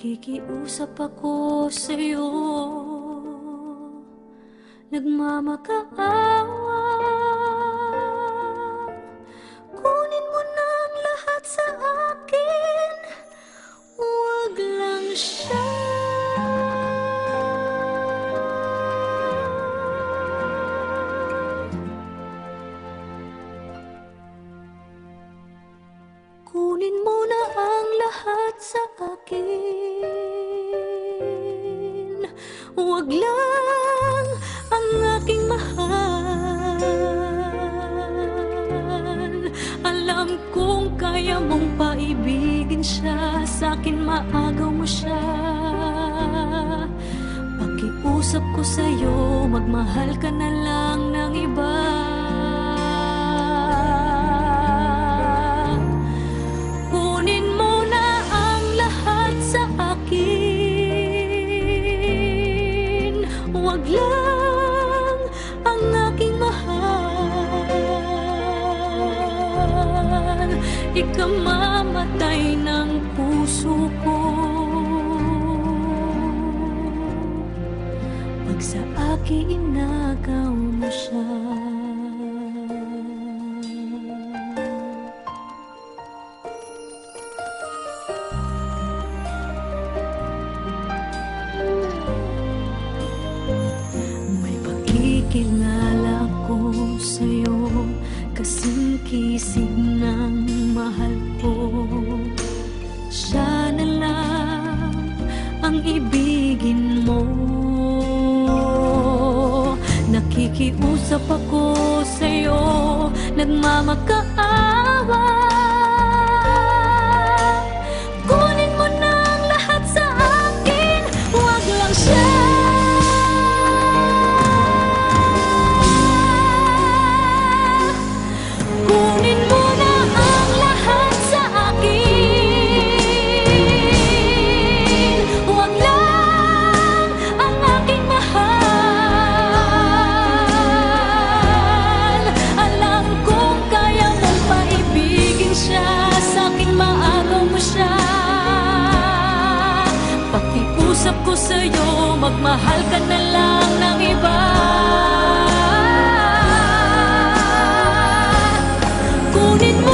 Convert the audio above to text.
Nakikiusap ako sa'yo. Nagmamakaawa. Kunin mo ang lahat sa akin. Huwag lang siya. Kunin mo lahat sa akin. Huwag lang ang aking mahal. Alam kong kaya mong paibigin siya. Sa akin maagaw mo siya. Pakiusap ko sa'yo Magmahal ka na lang ng iba Ikamamatay ng puso ko. Pag sa akin inagaw mo siya. May pagkikilala ko sa'yo Kasing kisig mahal ko Siya na lang ang ibigin mo. Nakikiusap ako sa'yo Nagmamakaawa Pakiusap ko sa'yo, magmahal ka na lang ng iba. Kunin mo